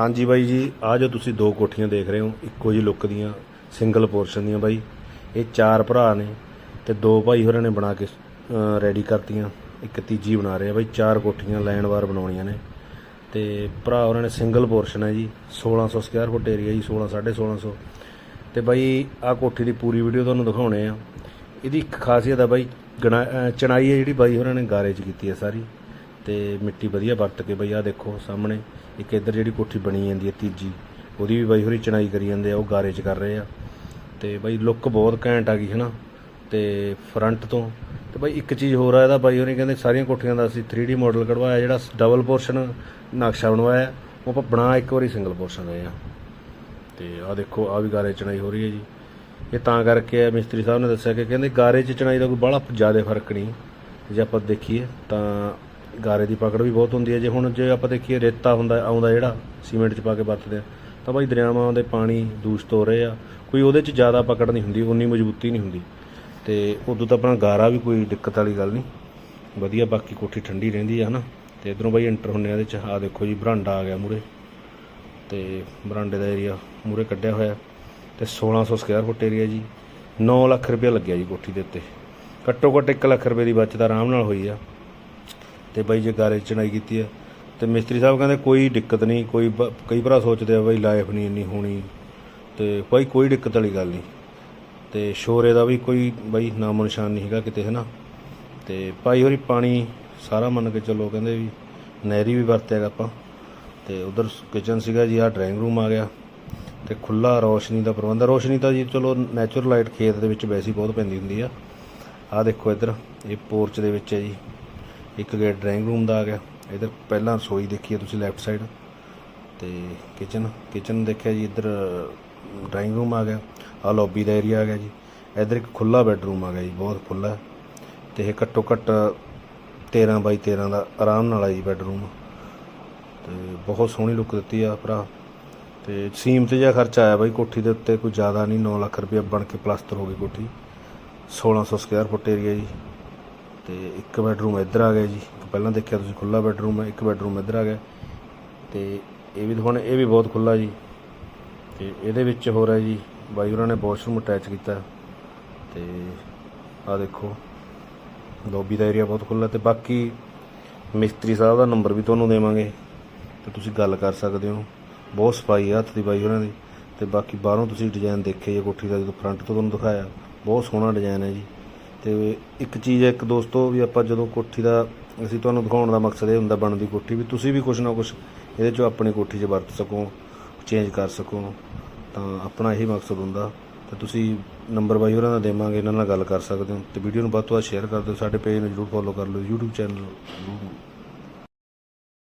ਹਾਂਜੀ ਬਾਈ ਜੀ ਆ ਜੋ ਤੁਸੀਂ ਦੋ ਕੋਠੀਆਂ ਦੇਖ ਰਹੇ ਹੋ, ਇੱਕੋ ਜੀ ਲੁੱਕ ਦੀਆਂ ਸਿੰਗਲ ਪੋਰਸ਼ਨ ਦੀਆਂ ਬਾਈ। ਇਹ ਚਾਰ ਭਰਾ ਨੇ ਤੇ ਦੋ ਭਾਈ ਹੋਰਾਂ ਨੇ ਬਣਾ ਕੇ ਰੈਡੀ ਕਰਤੀਆਂ। ਇੱਕ ਤੀਜੀ ਬਣਾ ਰਹੇ ਆ ਬਾਈ, ਚਾਰ ਕੋਠੀਆਂ ਲਾਈਨ ਬਣਾਉਣੀਆਂ ਨੇ। ਤੇ ਭਰਾ ਹੋਰਾਂ ਨੇ ਸਿੰਗਲ ਪੋਰਸ਼ਨ ਹੈ ਜੀ 1600 ਸਕੁਅਰ ਫੁੱਟ ਏਰੀਆ ਜੀ 16 1650 ਤੇ ਬਾਈ ਆ ਕੋਠੀ ਦੀ ਪੂਰੀ ਵੀਡੀਓ ਤੁਹਾਨੂੰ ਦਿਖਾਉਣੇ ਆ। ਇਹਦੀ ਇੱਕ ਖਾਸੀਅਤ ਆ ਬਾਈ, ਗਣਾ- ਚਣਾਈ ਹੈ ਜਿਹੜੀ ਬਾਈ ਹੋਰਾਂ ਨੇ ਗਾਰੇ 'ਚ ਕੀਤੀ ਹੈ ਸਾਰੀ। ਤੇ ਮਿੱਟੀ ਵਧੀਆ ਵਰਤ ਕੇ ਬਈ ਆ ਦੇਖੋ ਸਾਹਮਣੇ, ਇੱਕ ਇੱਧਰ ਜਿਹੜੀ ਕੋਠੀ ਬਣੀ ਜਾਂਦੀ ਹੈ ਤੀਜੀ, ਉਹਦੀ ਵੀ ਬਾਈ ਹੋਰੀ ਚਣਾਈ ਕਰੀ ਜਾਂਦੇ ਆ, ਉਹ ਗਾਰੇ 'ਚ ਕਰ ਰਹੇ ਆ। ਤੇ ਬਾਈ ਲੁੱਕ ਬਹੁਤ ਘੈਂਟ ਆ ਗਈ, ਹਨਾ? ਤੇ ਫਰੰਟ ਤੋਂ, ਤੇ ਬਾਈ ਇੱਕ ਚੀਜ਼ ਹੋਰ ਆ, ਇਹਦਾ ਬਾਈ ਹੋਰੀ ਕਹਿੰਦੇ ਸਾਰੀਆਂ ਕੋਠੀਆਂ ਦਾ ਅਸੀਂ 3D ਮਾਡਲ ਕਢਵਾਇਆ, ਜਿਹੜਾ ਡਬਲ ਪੋਰਸ਼ਨ ਨਕਸ਼ਾ ਬਣਵਾਇਆ, ਉਹ ਆਪਾਂ ਬਣਾ ਇੱਕ ਵਾਰੀ ਸਿੰਗਲ ਪੋਰਸ਼ਨ ਰਹੇ ਆ। ਤੇ ਆ ਦੇਖੋ ਆ ਵੀ ਗਾਰੇ 'ਚ ਚਣਾਈ ਹੋ ਰਹੀ ਹੈ ਜੀ। ਇਹ ਤਾਂ ਕਰਕੇ ਮਿਸਤਰੀ ਸਾਹਿਬ ਨੇ ਦੱਸਿਆ ਕਿ ਕਹਿੰਦੇ ਗਾਰੇ 'ਚ ਚਣਾਈ ਦਾ ਕੋਈ ਬੜਾ ਜ਼ਿਆਦਾ ਫ਼ਰਕ ਨਹੀਂ। ਜੇ ਆਪਾਂ ਦੇਖੀਏ ਤਾਂ ਗਾਰੇ ਦੀ ਪਕੜ ਵੀ ਬਹੁਤ ਹੁੰਦੀ ਹੈ। ਜੇ ਹੁਣ ਜੇ ਆਪਾਂ ਦੇਖੀਏ ਰੇਤਾ ਹੁੰਦਾ, ਆਉਂਦਾ ਜਿਹੜਾ ਸੀਮੈਂਟ 'ਚ ਪਾ ਕੇ ਵਰਤਦੇ ਆ, ਤਾਂ ਬਾਈ ਦਰਿਆਵਾਂ ਦੇ ਪਾਣੀ ਦੂਸ਼ਿਤ ਹੋ ਰਹੇ ਆ। ਕੋਈ ਉਹਦੇ 'ਚ ਜ਼ਿਆਦਾ ਪਕੜ ਨਹੀਂ ਹੁੰਦੀ, ਉਨੀ ਮਜ਼ਬੂਤੀ ਨਹੀਂ ਹੁੰਦੀ। ਤੇ ਉਦੋਂ ਤਾਂ ਆਪਣਾ ਗਾਰਾ ਵੀ ਕੋਈ ਦਿੱਕਤ ਵਾਲੀ ਗੱਲ ਨਹੀਂ। ਵਧੀਆ, ਬਾਕੀ ਕੋਠੀ ਠੰਡੀ ਰਹਿੰਦੀ ਆ, ਹਨਾ। ਤੇ ਇਧਰੋਂ ਬਾਈ ਐਂਟਰ ਹੁੰਨੇ ਆ ਇਹਦੇ 'ਚ। ਆ ਦੇਖੋ ਜੀ, ਬਰਾਂਡਾ ਆ ਗਿਆ ਮੂਰੇ ਤੇ ਬਰਾਂਡੇ ਦਾ ਏਰੀਆ ਮੂਰੇ ਕੱਢਿਆ ਹੋਇਆ। ਤੇ 1600 ਸਕੁਅਰ ਫੁੱਟ ਏਰੀਆ ਜੀ। 9 ਲੱਖ ਰੁਪਏ ਲੱਗਿਆ ਜੀ ਕੋਠੀ ਦੇ ਉੱਤੇ। ਘੱਟੋ ਘੱਟ 1 ਲੱਖ ਰੁਪਏ ਦੀ ਬਚਤ ਆਰਾਮ ਨਾਲ ਹੋਈ ਆ। ਤੇ ਬਾਈ ਜੇ ਗਾਰੇ 'ਚ ਚਣਾਈ ਕੀਤੀ ਆ, ਤੇ ਮਿਸਤਰੀ ਸਾਹਿਬ ਕਹਿੰਦੇ ਕੋਈ ਦਿੱਕਤ ਨਹੀਂ, ਕੋਈ ਬ- ਕਈ ਭਰਾ ਸੋਚਦੇ ਆ ਬਾਈ ਲਾਈਫ ਨਹੀਂ ਇੰਨੀ ਹੋਣੀ, ਤੇ ਬਾਈ ਕੋਈ ਦਿੱਕਤ ਵਾਲੀ ਗੱਲ ਨਹੀਂ। ਤੇ ਸ਼ੋਰੇ ਦਾ ਵੀ ਕੋਈ ਬਾਈ ਨਾਮੋ ਨਿਸ਼ਾਨ ਨਹੀਂ ਹੈਗਾ ਕਿਤੇ, ਹਨਾ? ਤੇ ਭਾਈ ਹੋਰੀ ਪਾਣੀ ਸਾਰਾ ਮੰਨ ਕੇ ਚੱਲੋ ਕਹਿੰਦੇ ਵੀ ਨਹਿਰੀ ਵੀ ਵਰਤਿਆਗਾ ਆਪਾਂ। ਤੇ ਉਧਰ ਕਿਚਨ ਸੀਗਾ ਜੀ ਆ ਡਰਾਇੰਗ ਰੂਮ ਆ ਗਿਆ। ਤੇ ਖੁੱਲਾ ਰੋਸ਼ਨੀ ਦਾ ਪ੍ਰਬੰਧ ਆ। ਰੋਸ਼ਨੀ ਤਾਂ ਜੀ ਚਲੋ ਨੈਚੁਰਲ ਲਾਈਟ ਖੇਤ ਦੇ ਵਿੱਚ ਵੈਸੀ ਬਹੁਤ ਪੈਂਦੀ ਹੁੰਦੀ ਆ। ਆ ਦੇਖੋ ਇੱਧਰ, ਇਹ ਪੋਰਚ ਦੇ ਵਿੱਚ ਹੈ ਜੀ। ਇੱਕ ਗੇਟ ਡਰਾਇੰਗ ਰੂਮ ਦਾ ਆ ਗਿਆ। ਇੱਧਰ ਪਹਿਲਾਂ ਰਸੋਈ ਦੇਖੀ ਹੈ ਤੁਸੀਂ ਲੈਫਟ ਸਾਈਡ ਤੇ ਕਿਚਨ ਕਿਚਨ ਦੇਖਿਆ ਜੀ, ਇੱਧਰ ਡਰਾਇੰਗ ਰੂਮ ਆ ਗਿਆ। ਆ ਲੌਬੀ ਦਾ ਏਰੀਆ ਆ ਗਿਆ ਜੀ। ਇੱਧਰ ਇੱਕ ਖੁੱਲਾ ਬੈੱਡਰੂਮ ਆ ਗਿਆ ਜੀ, ਬਹੁਤ ਖੁੱਲਾ ਤੇ ਇਹ ਘੱਟੋ ਘੱਟ 13 ਬਾਈ 13 ਦਾ ਆਰਾਮ ਨਾਲ ਆ ਜੀ ਬੈੱਡਰੂਮ ਤੇ ਬਹੁਤ ਸੋਹਣੀ ਲੁੱਕ ਦਿੱਤੀ ਆ ਭਰਾ। ਤੇ ਸੀਮਤ ਜਿਹਾ ਖਰਚਾ ਆਇਆ ਬਾਈ ਕੋਠੀ ਦੇ ਉੱਤੇ, ਕੋਈ ਜ਼ਿਆਦਾ ਨਹੀਂ 9 ਲੱਖ ਰੁਪਏ ਬਣ ਕੇ ਪਲਸਤਰ ਹੋ ਗਈ ਕੋਠੀ। 1600 ਸਕੁਅਰ ਫੁੱਟ ਏਰੀਆ ਜੀ। ਤੇ ਇੱਕ ਬੈਡਰੂਮ ਇੱਧਰ ਆ ਗਿਆ ਜੀ। ਪਹਿਲਾਂ ਦੇਖਿਆ ਤੁਸੀਂ ਖੁੱਲਾ ਬੈਡਰੂਮ ਹੈ, ਇੱਕ ਬੈਡਰੂਮ ਇੱਧਰ ਆ ਗਿਆ। ਤੇ ਇਹ ਵੀ ਹੁਣ ਇਹ ਵੀ ਬਹੁਤ ਖੁੱਲਾ ਜੀ। ਤੇ ਇਹਦੇ ਵਿੱਚ ਹੋਰ ਹੈ ਜੀ, ਬਾਈ ਉਹਨਾਂ ਨੇ ਵਾਸ਼ਰੂਮ ਅਟੈਚ ਕੀਤਾ। ਤੇ ਆ ਦੇਖੋ ਲੋਬੀ ਦਾ ਏਰੀਆ ਬਹੁਤ ਖੁੱਲਾ ਤੇ ਬਾਕੀ ਮਿਸਤਰੀ ਸਾਹਿਬ ਦਾ ਨੰਬਰ ਵੀ ਤੁਹਾਨੂੰ ਦੇਵਾਂਗੇ। ਤੇ ਤੁਸੀਂ ਗੱਲ ਕਰ ਸਕਦੇ ਹੋ। ਬਹੁਤ ਸਫ਼ਾਈ ਆ ਹੱਥ ਦੀ ਬਾਈ ਉਹਨਾਂ ਦੀ। ਤੇ ਬਾਕੀ ਬਾਹਰੋਂ ਤੁਸੀਂ ਡਿਜ਼ਾਈਨ ਦੇਖੇ ਜੇ ਕੋਠੀ ਦਾ, ਜਦੋਂ ਫਰੰਟ ਤੋਂ ਤੁਹਾਨੂੰ ਦਿਖਾਇਆ। ਬਹੁਤ ਸੋਹਣਾ ਡਿਜ਼ਾਈਨ ਹੈ ਜੀ। ਤੇ ਇੱਕ ਚੀਜ਼ ਹੈ, ਇੱਕ ਦੋਸਤੋ ਵੀ ਆਪਾਂ ਜਦੋਂ ਕੋਠੀ ਦਾ, ਅਸੀਂ ਤੁਹਾਨੂੰ ਦਿਖਾਉਣ ਦਾ ਮਕਸਦ ਇਹ ਹੁੰਦਾ ਬਣਦੀ ਕੋਠੀ ਵੀ ਤੁਸੀਂ ਵੀ ਕੁਝ ਨਾ ਕੁਝ ਇਹਦੇ ਚੋਂ ਆਪਣੀ ਕੋਠੀ 'ਚ ਵਰਤ ਸਕੋ ਚੇਂਜ ਕਰ ਸਕੋ। ਤਾਂ ਆਪਣਾ ਇਹੀ ਮਕਸਦ ਹੁੰਦਾ। ਤਾਂ ਤੁਸੀਂ ਨੰਬਰ ਬਾਈ ਹੋਰਾਂ ਦਾ ਦੇਵਾਂਗੇ, ਇਹਨਾਂ ਨਾਲ ਗੱਲ ਕਰ ਸਕਦੇ ਹੋ। ਤੇ ਵੀਡੀਓ ਨੂੰ ਵੱਧ ਤੋਂ ਵੱਧ ਸ਼ੇਅਰ ਕਰ ਦਿਓ। ਸਾਡੇ ਪੇਜ ਨੂੰ ਜਰੂਰ ਫੋਲੋ ਕਰ ਲਓ, YouTube ਚੈਨਲ